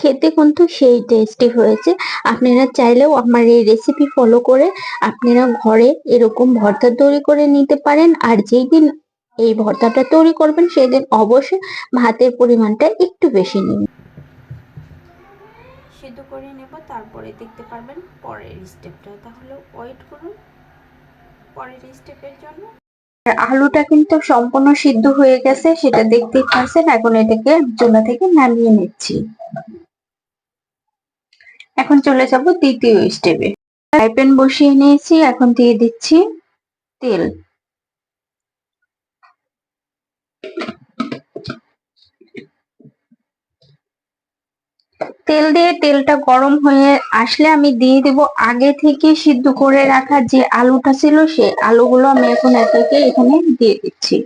খেতে কিন্তু সেই টেস্টি হয়েছে। আপনারা চাইলেও আমার এই রেসিপি ফলো করে আপনারা ঘরে এরকম ভর্তা তৈরি করে নিতে পারেন। আর যেই দিন এই ভর্তাটা তৈরি করবেন সেই দিন অবশ্যই ভাতের পরিমাণটা একটু বেশি নিন। সিদ্ধ করে নেব তারপরে দেখতে পারবেন পরের স্টেপটা তাহলে ওয়েট করুন পরের স্টেপের জন্য। আলুটা কিন্তু সম্পূর্ণ সিদ্ধ হয়ে গেছে সেটা দেখতেই পাচ্ছেন। এখন এটাকে চুলা থেকে নামিয়ে নিচ্ছি। এখন চলে যাব দ্বিতীয় স্টেপে ফ্রাই প্যান বসিয়ে নিয়েছি, এখন দিয়ে দিচ্ছি তেল। তেল দিয়ে তেলটা গরম হয়ে আসলে আমি দিয়ে দেব আগে থেকে সিদ্ধ করে রাখা যে আলুটা ছিল সে আলুগুলো আমি এখন এটাকে এখানে দিয়ে দিচ্ছি।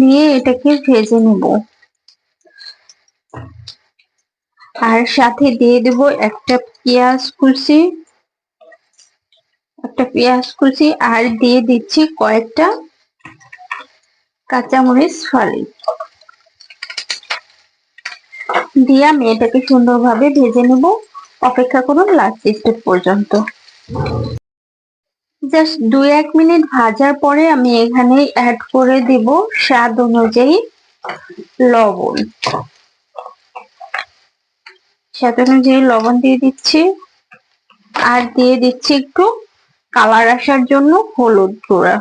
দিয়ে এটাকে ভেজে নেব। আর সাথে দিয়ে দেব একটা পেঁয়াজ কুচি, একটা পেঁয়াজ কুচি, আর দিয়ে দিচ্ছি কয়েকটা কাঁচামরিচ ফালি। দিয়ে আমি এটাকে সুন্দরভাবে ভেজে নেব। অপেক্ষা করুন লাস্ট স্টেপ পর্যন্ত। জাস্ট দু এক মিনিট ভাজার পরে আমি এখানে অ্যাড করে দেব স্বাদ অনুযায়ী লবণ। স্বাদ অনুযায়ী লবণ দিয়ে দিচ্ছি। আর দিয়ে দিচ্ছি একটু কালার আসার জন্য হলুদ গুঁড়া।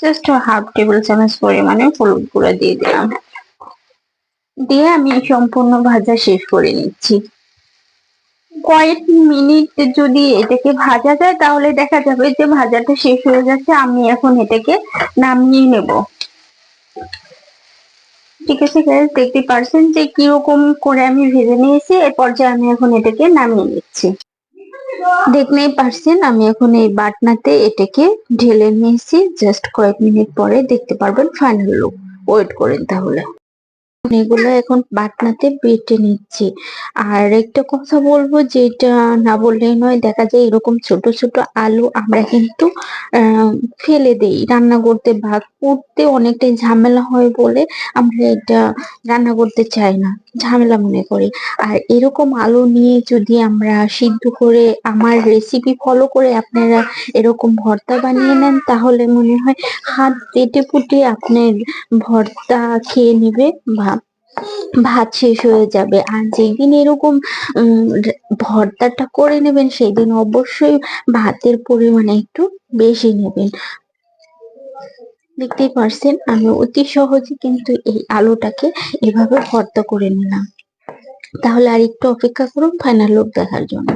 জাস্ট হাফ টেবিল চামচ পরিমাণে হলুদ গুঁড়া দিয়ে দিলাম। দিয়ে আমি সম্পূর্ণ ভাজা শেষ করে নিচ্ছি। কয়েক মিনিট যদি এটাকে ভাজা যায়, তাহলে দেখা যাবে যে ভাজাটা শেষ হয়ে যাচ্ছে আমি এখন এটাকে নামিয়ে নেব। ঠিক আছে দেখতে পারছেন যে কীরকম করে আমি ভেজে নিয়েছি। এর পর্যায়ে আমি এখন এটাকে নামিয়ে নিচ্ছি। দেখলেই পারছেন, আমি এখন এই বাটনাতে এটাকে ঢেলে নিয়েছি। জাস্ট কয়েক মিনিট পরে দেখতে পারবেন ফাইনাল লুক ওয়েট করেন তাহলে। এগুলো এখন বাটনাতে বেটে নিচ্ছি। আর একটা কথা বলব যেটা না বললেই নয়, দেখা যায় এরকম ছোট ছোট আলু আমরা কিন্তু ফেলে দেই রান্না করতে বা করতে অনেকটাই ঝামেলা হয় বলে আমরা এটা রান্না করতে চাই না। ঝামেলা মনে করি। আর এরকম আলু নিয়ে যদি আমরা সিদ্ধ করে আমার রেসিপি ফলো করে আপনারা এরকম ভর্তা বানিয়ে নেন, তাহলে মনে হয় হাত পেটে পুটে আপনার ভর্তা খেয়ে নেবে বা ভাত শেষ হয়ে যাবে। আর যেদিন এরকম ভর্তাটা করে নেবেন, সেদিন অবশ্যই ভাতের পরিমাণে একটু বেশি নেবেন। দেখতেই পারছেন, আমি অতি সহজে কিন্তু এই আলুটাকে এভাবে ভর্তা করে নিলাম। তাহলে আর একটু অপেক্ষা করুন ফাইনাল লুক দেখার জন্য।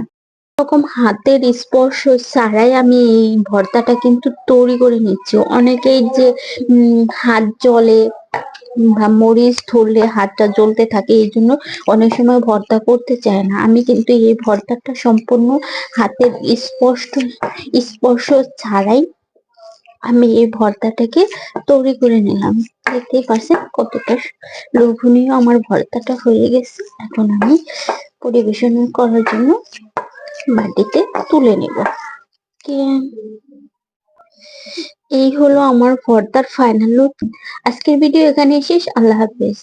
রকম হাতের স্পর্শ ছাড়াই আমি এই ভর্তাটা কিন্তু তৈরি করে নিচ্ছি। অনেকেই যে হাত জলে বা মরিচ ধরলে হাতটা জ্বলতে থাকে, এই জন্য অনেক সময় ভর্তা করতে চায় না। আমি কিন্তু এই ভর্তাটা সম্পূর্ণ হাতের স্পষ্ট, স্পর্শ ছাড়াই আমি এই ভর্তাটাকে তৈরি করে নিলাম। দেখতেই পাচ্ছেন কতটা লোভনীয় আমার ভর্তাটা হয়ে গেছে। এখন আমি পরিবেশন করার জন্য বাটিতে তুলে নেব। এই হলো আমার ভর্তার ফাইনাল লুক আজকের ভিডিও এখানে শেষ। আল্লাহ হাফেজ।